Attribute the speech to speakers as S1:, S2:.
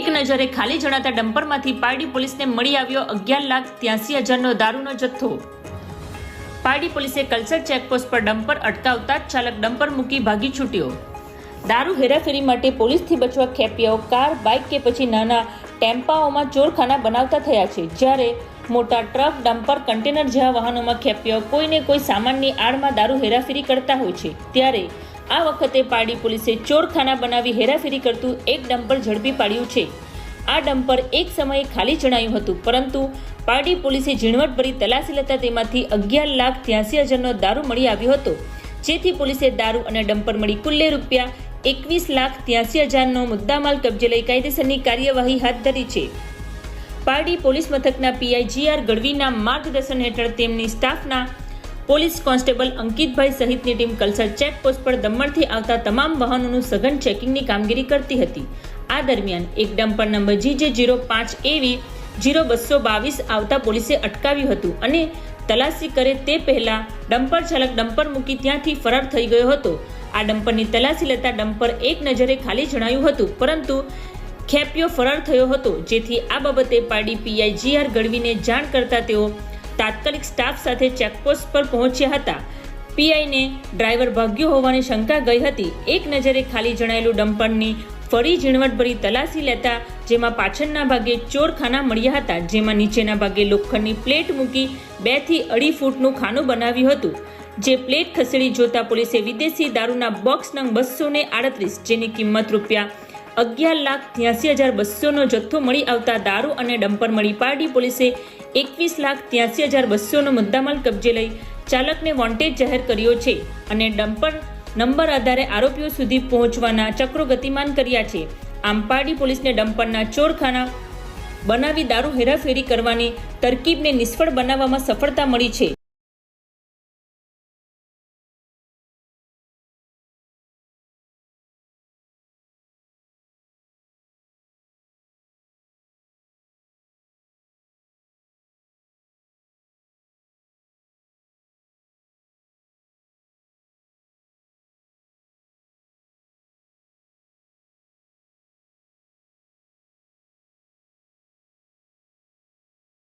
S1: નજરે ખાલી જણાતા ડમ્પરમાંથી પારડી પોલીસને મળી આવ્યો અગિયાર લાખ ત્યાસી હજારનો દારૂનો જથ્થો. પારડી પોલીસે કલ્ચર ચેકપોસ્ટ પર ડમ્પર અટકાવતા જ ચાલક ડમ્પર મૂકી ભાગી છૂટ્યો. દારૂ હેરાફેરી માટે પોલીસથી બચવા ખેપિયાઓ, કાર, બાઇક કે પછી નાના ટેમ્પાઓમાં ચોરખાના બનાવતા થયા છે. જ્યારે મોટા ટ્રક, ડમ્પર, કન્ટેનર જેવા વાહનોમાં ખેપિયાઓ કોઈને કોઈ સામાનની આડમાં દારૂ હેરાફેરી કરતા હોય છે. ત્યારે આ વખતે પારડી પોલીસે ચોરખાના બનાવી હેરાફેરી કરતું એક ડમ્પર ઝડપી પાડ્યું છે. આ ડમ્પર એક સમયે ખાલી જણાયું હતું, પરંતુ પારડી પોલીસે ઝીણવટભરી તલાશી લેતા તેમાંથી અગિયાર લાખ ત્યાસી હજારનો દારૂ મળી આવ્યો હતો. જેથી પોલીસે દારૂ અને ડમ્પર મળી કુલ્લે રૂપિયા એકવીસ લાખ ત્યાસી હજારનો મુદ્દામાલ કબજે લઈ કાયદેસરની કાર્યવાહી હાથ ધરી છે. પારડી પોલીસ મથકના પીઆઈ જીઆર ગઢવીના માર્ગદર્શન હેઠળ તેમની સ્ટાફના પોલીસ કોન્સ્ટેબલ અંકિતભાઈ સહિતની ટીમ કલસર ચેકપોસ્ટ પર દમણથી આવતા તમામ વાહનોનું સઘન ચેકિંગની કામગીરી કરતી હતી. આ દરમિયાન એક ડમ્પર નંબર જીજે જીરો પાંચ એવી જીરો બસો બાવીસ આવતા પોલીસે અટકાવ્યું હતું અને તલાશી કરે તે પહેલા ડમ્પર ચાલક ડમ્પર મૂકી ત્યાંથી ફરાર થઈ ગયો હતો. આ ડમ્પરની તલાશી લેતા ડમ્પર એક નજરે ખાલી જણાયું હતું, પરંતુ ખેપિયો ફરાર થયો હતો. જેથી આ બાબતે પાડી પીઆઈ જીઆર ગઢવીને જાણ કરતા તેઓ તાત્કાલિક સ્ટાફ સાથે ચેકપોસ્ટ પર પહોંચ્યા હતા. પીઆઈને ડ્રાઈવર ભાગ્યો હોવાની શંકા ગઈ હતી. એક નજરે ખાલી જણાયેલું ડમ્પરની ફરી ઝીણવટભરી તલાશી લેતા જેમાં પાછળના ભાગે ચોરખાના મળ્યા હતા, જેમાં નીચેના ભાગે લોખંડની પ્લેટ મૂકી બેથી અઢી ફૂટનું ખાનું બનાવ્યું હતું. જે પ્લેટ ખસેડી જોતા પોલીસે વિદેશી દારૂના બોક્સ નંગ બસો ને આડત્રીસ, જેની કિંમત રૂપિયા અગિયાર લાખ ત્યાસી હજાર બસોનો જથ્થો મળી આવતા દારૂ અને ડમ્પર મળી પારડી પોલીસે એકવીસ લાખ ત્યાસી હજાર બસોનો મુદ્દામાલ કબજે લઈ ચાલકને વોન્ટેજ જાહેર કર્યો છે અને ડમ્પર નંબર આધારે આરોપીઓ સુધી પહોંચવાના ચક્રો ગતિમાન કર્યા છે. આમ પારડી પોલીસને ડમ્પરના ચોરખાના બનાવી દારૂ હેરાફેરી કરવાની તરકીબને નિષ્ફળ બનાવવામાં સફળતા મળી છે.